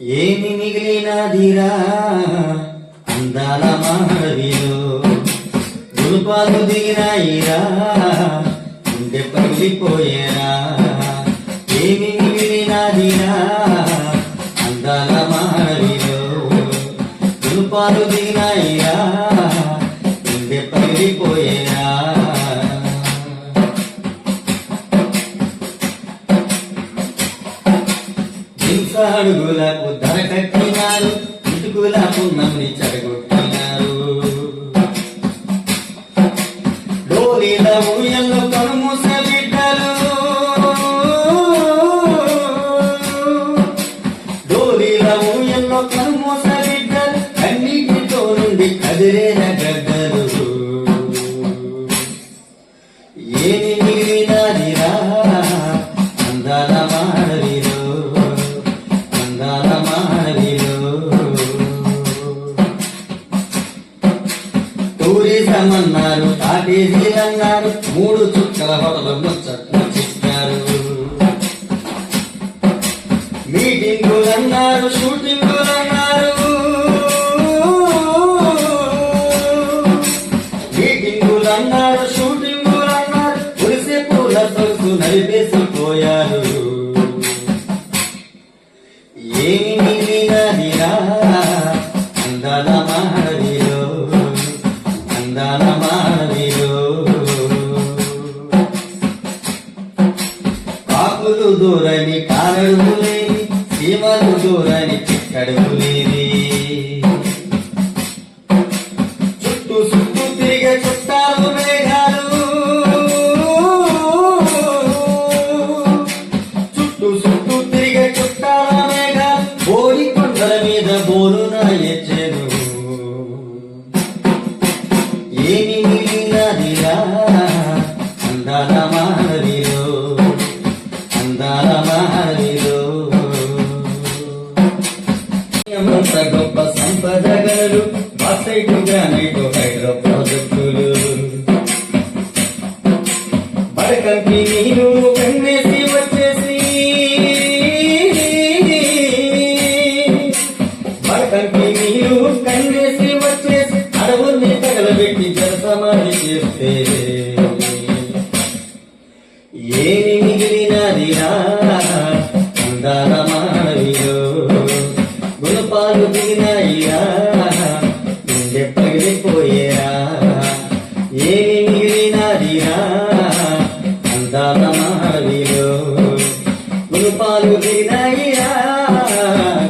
ఏమి మిగిలినదిరా? అందాల మాడవిలో గురుపాలు దిగినాయిరా? గుండె పగిలిపోయేరా? ఏమి మిగిలినదిరా? అందాల మాడవిలో గురుపాలు దిగినాయిరా? అడుగులకు ధర కట్టినారు ఇటుకుల పున్నమిని చెడగొట్టినారు. డోలీల ఊయల్లో కనుమూస బిడ్డలు. డోలీల ఊయల్లో కనుమూస బిడ్డలు. కన్నీటితో నుండి కదిలేన గడ్డలు. ఏమి టూరిజం అన్నారు కాటేజీలు అన్నారు మూడు చుక్కల హోటలు ముచ్చారు మీటింగులు అన్నారు షూటింగులు అన్నారు మీటింగులు అన్నారు షూటింగులు అన్నారు పులిసే పూల సొలుసు నలిపేసిపోయారు. ఏమి అందాల మాడవిలో కాకులు దూరని కారడుగులేని సీమలు దూరని చిక్కడుగులేని అందాల గొప్ప సంపద గలరు బాసైటు గ్రానైటు హైడ్రో ప్రాజెక్టులు. బడకంకి నీరు కన్నేసి వచ్చేసి. బడకంకి నీరు కన్నేసి వచ్చేసి అడవుల్ని తగలబెట్టి జలసమాధి చేస్తే. అందాల మానవిలో గుణపాలు దిగినాయిరా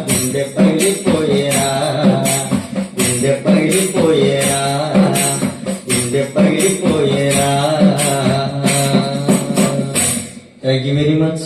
గుండె పగిలిపోయేరా గుండె పగిలిపోయేరా గుండె పగిలిపోయేరా. Thank you very much